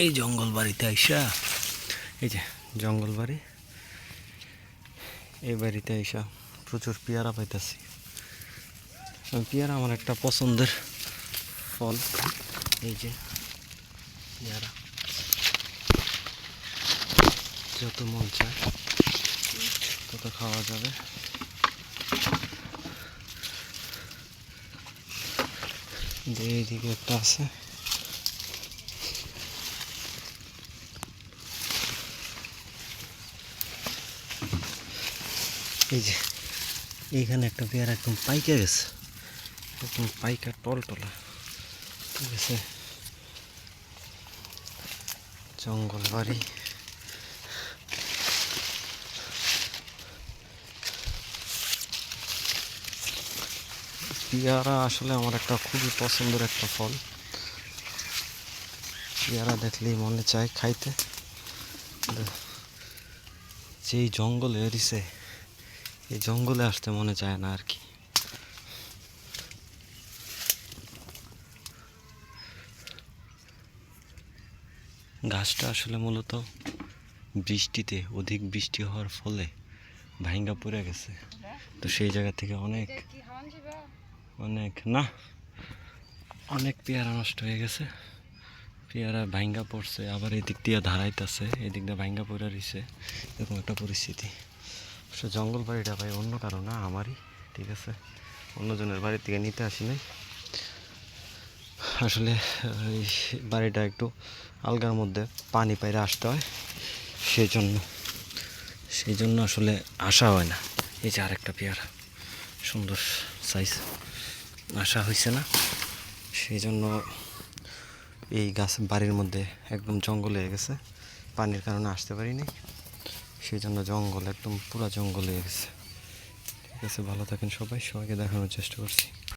এই জঙ্গল বাড়িতে আইসা, এই যে জঙ্গল বাড়ি এই বাড়িতে আইসা প্রচুর পেয়ারা পাইতেছি। পেয়ারা আমার একটা পছন্দের ফল, এই যে পেয়ারা। যত মন চায়, তত খাওয়া যাবে। এইদিকে একটা আছে। এই যে, এইখানে একটা পেয়ারা একদম পাইকা গেছে। একদম পাইকা টল টলা। ঠিক আছে? জঙ্গল বাড়ি। পেয়ারা আসলে আমার একটা খুবই পছন্দের একটা ফল। পেয়ারা দেখলেই মনে চায় খাইতে। যেই জঙ্গলে এরিছে এই জঙ্গলে আসতে মনে চায় না আর কি গাছটা আসলে মূলত বৃষ্টিতে অধিক বৃষ্টি হওয়ার ফলে ভাইঙ্গা পড়ে গেছে। তো সেই জায়গা থেকে অনেক অনেক না অনেক পেয়ারা নষ্ট হয়ে গেছে। পেয়ারা ভাইঙ্গা পড়ছে আবার এদিক দিয়ে ধারাইতেছে এদিক দিয়ে ভাইঙ্গা পড়ে রয়েছে এরকম একটা পরিস্থিতি। সে জঙ্গল বাড়িটা ভাই অন্য কারও না, আমারই, ঠিক আছে? অন্যজনের বাড়ি থেকে নিতে আসি নাই। আসলে, এই বাড়িটা একটু আলগার মধ্যে পানি পাইরে আসতে হয় সেই জন্য সেই জন্য আসলে আসা হয় না। এই যে আরেকটা পেয়ারা, সুন্দর সাইজ আসা হয়েছে না সেই জন্য এই গাছ বাড়ির মধ্যে একদম জঙ্গল হয়ে গেছে, পানির কারণে আসতে পারিনি সেই জন্য জঙ্গল, একদম পুরা জঙ্গল হয়ে গেছে। ঠিক আছে, ভালো থাকেন সবাই, সবাইকে দেখানোর চেষ্টা করছি।